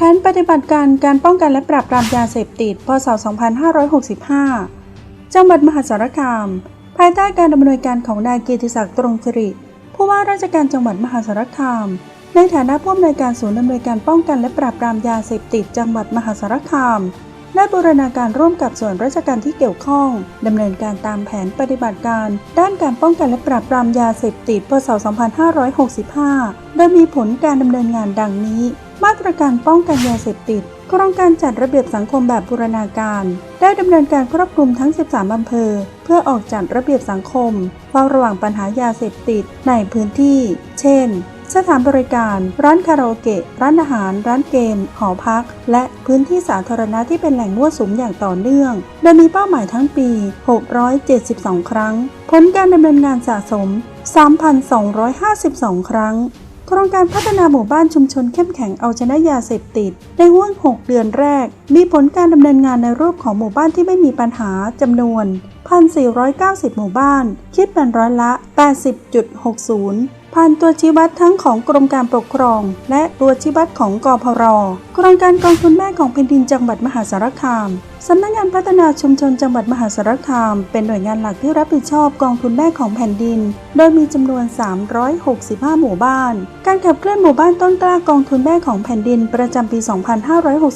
แผนปฏิบัติการการป้องกันและปราบปรามยาเสพติด พศ 2565 จังหวัดมหาสารคาม ภายใต้การดำเนินการของนายเกียรติศักดิ์ตรงสิริผู้ว่าราชการจังหวัดมหาสารคาม ในฐานะผู้อำนวยการศูนย์ดำเนินการป้องกันและปราบปรามยาเสพติด จังหวัดมหาสารคามได้บูรณาการร่วมกับส่วนราชการที่เกี่ยวข้องดำเนินการตามแผนปฏิบัติการ ด้านการป้องกันและปราบปรามยาเสพติด พศ 2565 โดยมีผลการดำเนินงานดังนี้ มาตรการป้องกันยาเสพติดโครงการจัดระเบียบสังคมแบบบูรณาการ ได้ดำเนินการครอบคลุมทั้ง 13 อำเภอ เพื่อออกจัดระเบียบสังคมเฝ้าระวังปัญหายาเสพติดในพื้นที่ เช่น สถานบริการ ร้านคาราโอเกะ ร้านอาหาร ร้านเกม หอพัก และพื้นที่สาธารณะที่เป็นแหล่งมั่วสุมอย่างต่อเนื่อง โดยมีเป้าหมายทั้งปี 672 ครั้ง ผลการดำเนินงานสะสม 3,252 ครั้ง โครงการพัฒนาหมู่บ้านชุมชนเข้มแข็งเอาชนะยาเสพติด ในห่วง 6 เดือนแรก มีผลการดำเนินงานในรูปของหมู่บ้านที่ไม่มีปัญหาจำนวน 1,490 หมู่บ้าน คิดเป็นร้อยละ 80.60 ผ่านตัวชี้วัดทั้งของกรมการปกครอง และตัวชี้วัดของกพร ครงการกองทุนแม่ของแผ่นดินจังหวัดมหาสารคาม สำนักงานพัฒนาชุมชนจังหวัดมหาสารคาม เป็นหน่วยงานหลักที่รับผิดชอบกองทุนแม่ของแผ่นดิน โดยมีจำนวน 365 หมู่บ้าน การขับเคลื่อนหมู่บ้านต้นกล้ากองทุนแม่ของแผ่นดินประจำปี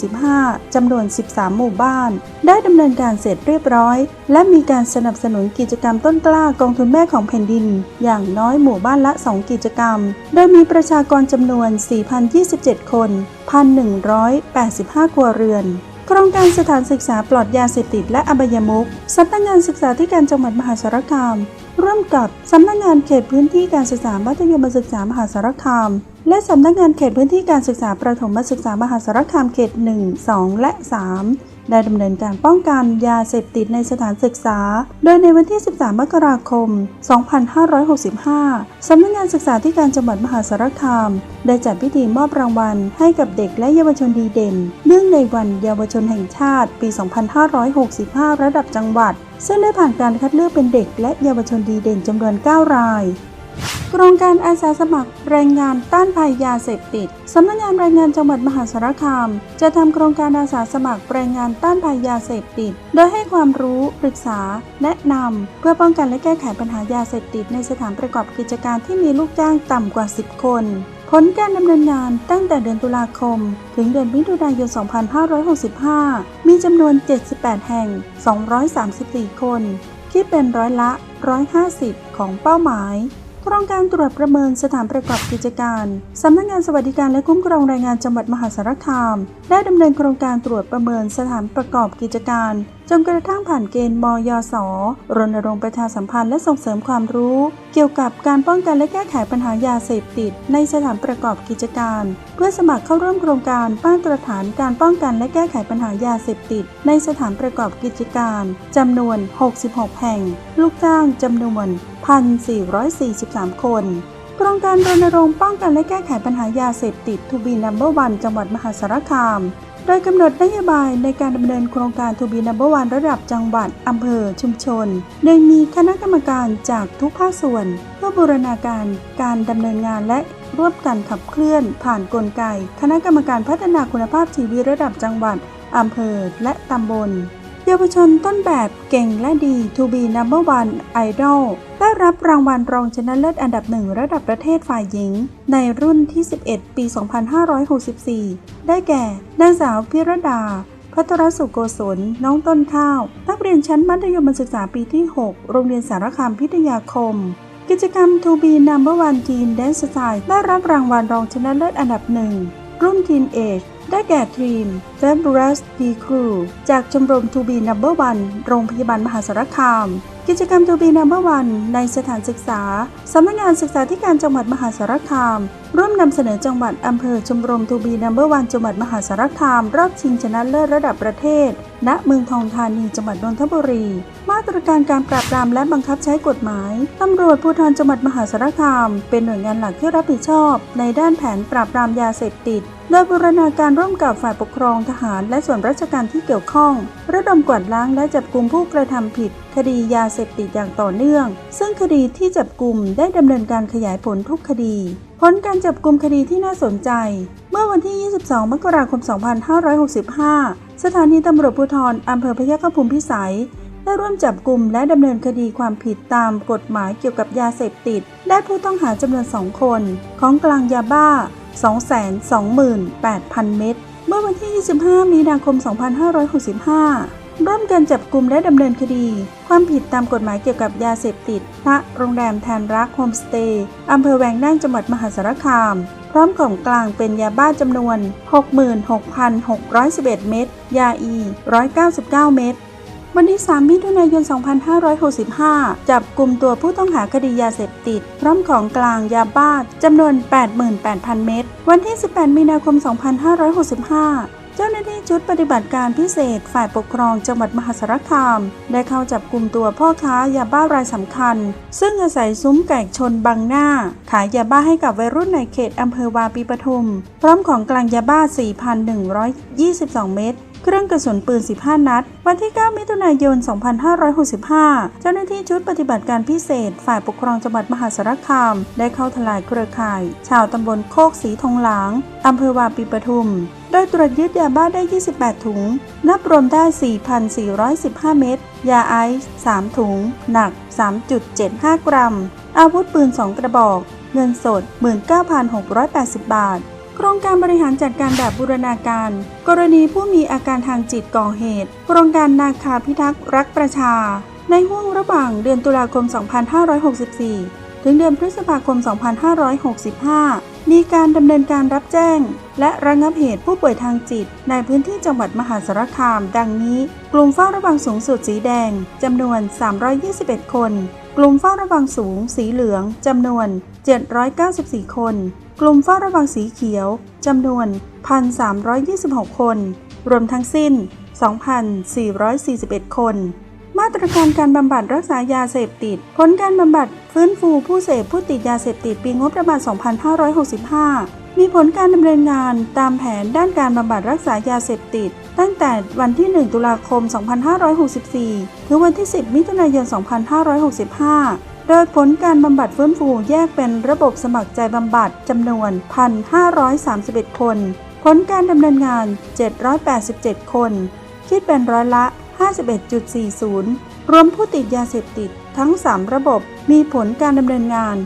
2565 จำนวน 13 หมู่บ้าน ได้ดำเนินการเสร็จเรียบร้อย และมีการสนับสนุนกิจกรรมต้นกล้ากองทุนแม่ของแผ่นดิน อย่างน้อยหมู่บ้านละ 2 กิจกรรม โดยมีประชากรจำนวน 4,027 คน1,185 ครัวเรือน โครงการสถานศึกษาปลอดยาเสพติดและอบายมุขสำนักงานศึกษาธิการจังหวัดมหาสารคาม ร่วมกับสำนักงานเขตพื้นที่การศึกษามัธยมศึกษามหาสารคามและสำนักงานเขตพื้นที่การศึกษาประถมศึกษามหาสารคามเขต 1 2 และ 3 ได้ดำเนินการป้องกันยาเสพติดในสถานศึกษา โดยในวันที่ 13 มกราคม 2565 สำนักงานศึกษาธิการจังหวัดมหาสารคาม ได้จัดพิธีมอบรางวัลให้กับเด็กและเยาวชนดีเด่น เนื่องในวันเยาวชนแห่งชาติ ปี 2565 ระดับจังหวัด ซึ่งได้ผ่านการคัดเลือกเป็นเด็กและเยาวชนดีเด่นจำนวน 9 ราย โครงการอาสาสมัครแรงงานต้านภัยยาเสพติด สำนักงานแรงงานจังหวัดมหาสารคาม จะทำโครงการอาสาสมัครแรงงานต้านภัยยาเสพติด โดยให้ความรู้ปรึกษา แนะนำเพื่อป้องกันและแก้ไขปัญหายาเสพติดในสถานประกอบกิจการที่มีลูกจ้างต่ำกว่า 10 คนผลการดำเนินงานตั้งแต่เดือนตุลาคม ถึงเดือนมิถุนายน 2565 มีจำนวน 78 แห่ง 234 คน คิดเป็นร้อยละ 150 ของเป้าหมาย โครงการตรวจประเมินสถานประกอบกิจการ สำนักงานสวัสดิการและคุ้มครองแรงงานจังหวัดมหาสารคาม ได้ดำเนินโครงการตรวจประเมินสถานประกอบกิจการ จนกระทั่งผ่านเกณฑ์มยศรณรงค์ประชาสัมพันธ์และส่งเสริมความรู้ เกี่ยวกับการป้องกันและแก้ไขปัญหายาเสพติด ในสถานประกอบกิจการ เพื่อสมัครเข้าร่วมโครงการมาตรฐานการป้องกันและแก้ไขปัญหายาเสพติด ในสถานประกอบกิจการจำนวน 66 แห่ง ลูกจ้างจำนวน 1,443 คน โครงการรณรงค์ป้องกันและแก้ไขปัญหายาเสพติดทูบีนัมเบอร์วันจังหวัดมหาสารคาม โดยกำหนดนโยบายในการดำเนินโครงการทูบีนัมเบอร์วันระดับจังหวัดอำเภอ ชุมชน โดยมีคณะกรรมการจากทุกภาคส่วน เพื่อบูรณาการการดำเนินงานและร่วมกันขับเคลื่อน ผ่านกลไก คณะกรรมการพัฒนาคุณภาพชีวิตระดับจังหวัดอำเภอ และตำบล เยาวชนต้นแบบเก่งและดี To be number one idol ได้รับรางวัลรองชนะเลิศอันดับหนึ่งระดับประเทศฝ่ายหญิง ในรุ่นที่ 11 ปี 2564 ได้แก่ นางสาวพิรดา พัทรสุโกศล น้องต้นข้าว นักเรียนชั้นมัธยมศึกษาปีที่ 6 โรงเรียนสารคามพิทยาคมกิจกรรม To be number one teen dance style ได้รับรางวัลรองชนะเลิศอันดับหนึ่ง รุ่น Teen Age ได้แก่ทีม f a b u l o u s D Crew จากชมรม To be Number One โรงพยาบาลมหาสารคาม กิจกรรม To be Number One ในสถานศึกษา สำนักงานศึกษาธิการจังหวัดมหาสารคาม ร่วมนำเสนอจังหวัดอำเภอชมรม To be Number One จังหวัดมหาสารคาม รอบชิงชนะเลิศระดับประเทศ ณ เมืองทองธานี จังหวัดนนทบุรี ตรการการปราบปรามและบังคับใช้กฎหมาย ตำรวจภูธรจังหวัดมหาสารคาม เป็นหน่วยงานหลักที่รับผิดชอบ ในด้านแผนปราบปรามยาเสพติด โดยบูรณาการร่วมกับฝ่ายปกครองทหาร และส่วนราชการที่เกี่ยวข้อง ระดมกวาดล้างและจับกลุ่มผู้กระทำผิด คดียาเสพติดอย่างต่อเนื่อง ซึ่งคดีที่จับกลุ่มได้ดำเนินการขยายผลทุกคดีผลการจับกลุ่มคดีที่น่าสนใจ เมื่อวันที่ 22 มกราคม 2565 สถานีตำรวจภูธรอำเภอพยัคฆภูมิพิสัย ได้ร่วมจับกลุ่มและดำเนินคดีความผิดตามกฎหมายเกี่ยวกับยาเสพติดได้ผู้ต้องหาจำนวน2คน ของกลางยาบ้า 228,000 เม็ดเมื่อวันที่ 25 มีนาคม 2565ร่วมกันจับกลุ่มและดำเนินคดี ความผิดตามกฎหมายเกี่ยวกับยาเสพติดณโรงแรมแทนรักโฮมสเตย์อำเภอแวงนั่งจังหวัดมหาสารคาม พร้อมของกลางเป็นยาบ้าจำนวน 66,611 เม็ดยาอี 199 เม็ด วันที่ 3 มิถุนายน 2565 จับกลุ่มตัวผู้ต้องหาคดียาเสพติด พร้อมของกลางยาบ้าจำนวน 88,000 เม็ด วันที่ 18 มีนาคม 2565เจ้าหน้าที่ชุดปฏิบัติการพิเศษฝ่ายปกครองจังหวัดมหาสารคาม ได้เข้าจับกลุ่มตัวพ่อค้ายาบ้ารายสำคัญ ซึ่งอาศัยซุ้มไก่ชนบังหน้า ขายยาบ้าให้กับวัยรุ่นในเขตอำเภอวาปีปทุม พร้อมของกลางยาบ้า 4,122 เม็ด เครื่องกระสุนปืน 15 นัด วันที่ 9 มิถุนายน 2565 เจ้าหน้าที่ชุดปฏิบัติการพิเศษ ฝ่ายปกครองจังหวัดมหาสารคาม ได้เข้าทลายเครือข่าย ชาวตำบลโคกสีทองหลางอำเภอวาปีปทุม โดยตรวจยึดยาบ้าได้ 28 ถุง นับรวมได้ 4,415 เม็ด ยาไอซ์ 3 ถุง หนัก 3.75 กรัม อาวุธปืน 2 กระบอก เงินสด 19,680 บาท โครงการบริหารจัดการแบบบูรณาการ กรณีผู้มีอาการทางจิตก่อเหตุ โครงการนาคาพิทักษ์รักประชา ในห่วงระหว่างเดือนตุลาคม 2564 ถึงเดือนพฤษภาคม 2565 มีการดำเนินการรับแจ้ง และระงับเหตุผู้ป่วยทางจิต ในพื้นที่จังหวัดมหาสารคาม ดังนี้ กลุ่มเฝ้าระวังสูงสุดสีแดงจำนวน 321 คน กลุ่มเฝ้าระวังสูงสีเหลืองจำนวน 794 คน กลุ่มเฝ้าระวังสีเขียวจำนวน 1,326 คน รวมทั้งสิ้น 2,441 คน มาตรการการบำบัดรักษายาเสพติด ผลการบำบัดฟื้นฟูผู้เสพผู้ติดยาเสพติดปีงบประมาณ 2565 มีผลการดำเนินงานตามแผนด้านการบำบัดรักษายาเสพติด ตั้งแต่วันที่ 1 ตุลาคม 2564 ถึงวันที่ 10 มิถุนายน 2565 โดยผลการบำบัดฟื้นฟูแยกเป็นระบบสมัครใจบำบัดจำนวน 1,531 คน ผลการดำเนินงาน 787 คน คิดเป็นร้อยละ 51.40 รวมผู้ติดยาเสพติดทั้ง 3 ระบบมีผลการดำเนินงาน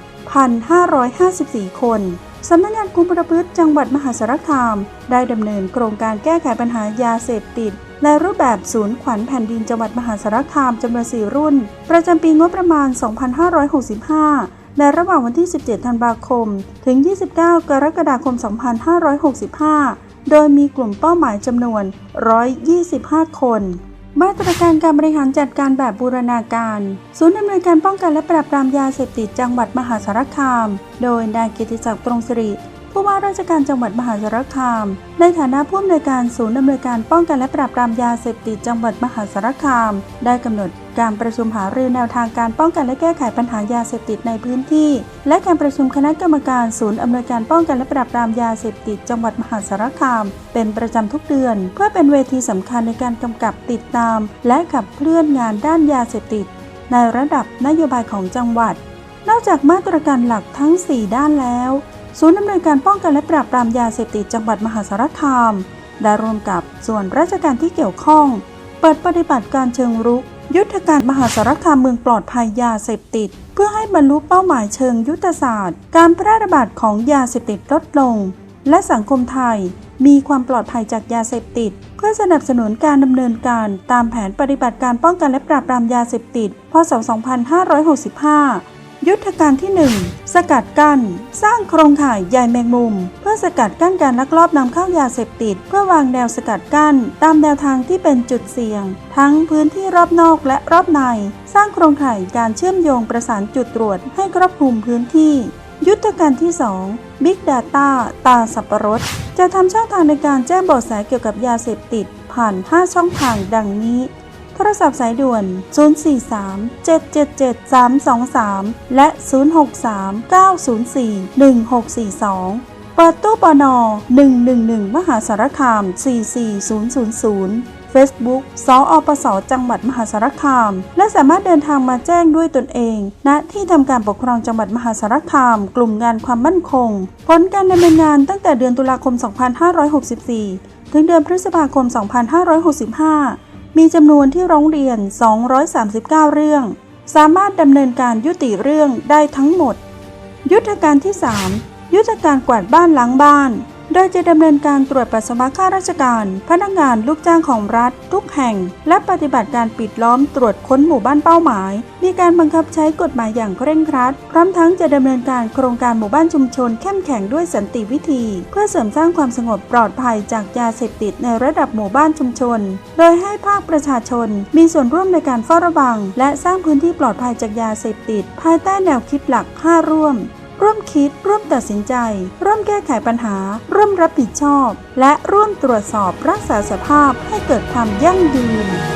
1,554 คนสำนักงานคุมประพฤติจังหวัดมหาสารคาม ได้ดำเนินโครงการแก้ไขปัญหายาเสพติด ในรูปแบบศูนย์ขวัญแผ่นดินจังหวัดมหาสารคามจำนวน 4 รุ่น ประจำปีงบประมาณ 2565ในระหว่างวันที่ 17 ธันวาคม ถึง 29 กรกฎาคม 2565 โดยมีกลุ่มเป้าหมายจำนวน 125 คนมาตรการการบริหารจัดการแบบบูรณาการ ศูนย์ดำเนินการป้องกันและปราบปรามยาเสพติดจังหวัดมหาสารคาม โดยนายกิติศักดิ์ตรงสิริ ผู้ว่าราชการจังหวัดมหาสารคาม ในฐานะผู้อำนวยการศูนย์ดำเนินการป้องกันและปราบปรามยาเสพติดจังหวัดมหาสารคาม ได้กำหนดการประชุมหารือแนวทางการป้องกันและแก้ไขปัญหายาเสพติดในพื้นที่ และการประชุมคณะกรรมการศูนย์อำนวยการป้องกันและปราบปรามยาเสพติดจังหวัดมหาสารคาม เป็นประจำทุกเดือน เพื่อเป็นเวทีสำคัญในการกำกับติดตาม และขับเคลื่อนงานด้านยาเสพติด ในระดับนโยบายของจังหวัด นอกจากมาตรการหลักทั้ง 4 ด้านแล้ว ศูนย์ดำเนินการป้องกันและปราบปรามยาเสพติดจังหวัดมหาสารคาม ได้ร่วมกับส่วนราชการที่เกี่ยวข้อง เปิดปฏิบัติการเชิงรุก ยุทธการมหาสารคามเมืองปลอดภัยยาเสพติด เพื่อให้บรรลุเป้าหมายเชิงยุทธศาสตร์ การแพร่ระบาดของยาเสพติดลดลง และสังคมไทย มีความปลอดภัยจากยาเสพติด เพื่อสนับสนุนการดำเนินการตามแผนปฏิบัติการป้องกันและปราบปรามยาเสพติด พศ 2565 ยุทธการที่ 1 สกัดกั้น สร้างโครงข่ายใยแมงมุม เพื่อสกัดกั้นการลักลอบนำเข้ายาเสพติด เพื่อวางแนวสกัดกั้น ตามแนวทางที่เป็นจุดเสี่ยง ทั้งพื้นที่รอบนอกและรอบใน สร้างโครงข่ายการเชื่อมโยงประสานจุดตรวจให้ครอบคลุมพื้นที่ ยุทธการที่ 2 Big Data ตาสับปะรด จะทำช่องทางในการแจ้งเบาะแสเกี่ยวกับยาเสพติด ผ่าน 5 ช่องทางดังนี้ โทรศัพท์สายด่วน 043 777 323 และ 063 904 1642เปิดตู้ปน111 มหาสารคาม 44000 Facebook สออปส จังหวัดมหาสารคาม และสามารถเดินทางมาแจ้งด้วยตนเอง ณ ที่ทำการปกครองจังหวัดมหาสารคาม กลุ่มงานความมั่นคง ผลการดำเนินงานตั้งแต่เดือนตุลาคม 2564 ถึงเดือนพฤษภาคม 2565 มีจำนวนที่ร้องเรียน 239 เรื่อง สามารถดำเนินการยุติเรื่องได้ทั้งหมด ยุทธการที่ 3 ยุทธการกวาดบ้านล้างบ้าน โดยจะดำเนินการตรวจปัสสาวะข้าราชการ พนักงานลูกจ้างของรัฐ ทุกแห่ง และปฏิบัติการปิดล้อมตรวจค้นหมู่บ้านเป้าหมาย มีการบังคับใช้กฎหมายอย่างเคร่งครัด พร้อมทั้งจะดำเนินการโครงการหมู่บ้านชุมชนเข้มแข็งด้วยสันติวิธี เพื่อเสริมสร้างความสงบปลอดภัยจากยาเสพติดในระดับหมู่บ้านชุมชน โดยให้ภาคประชาชน มีส่วนร่วมในการเฝ้าระวัง และสร้างพื้นที่ปลอดภัยจากยาเสพติด ภายใต้แนวคิดหลัก 5 ร่วม ร่วมคิด ร่วมตัดสินใจ ร่วมแก้ไขปัญหา ร่วมรับผิดชอบ และร่วมตรวจสอบรักษาสภาพให้เกิดความยั่งยืน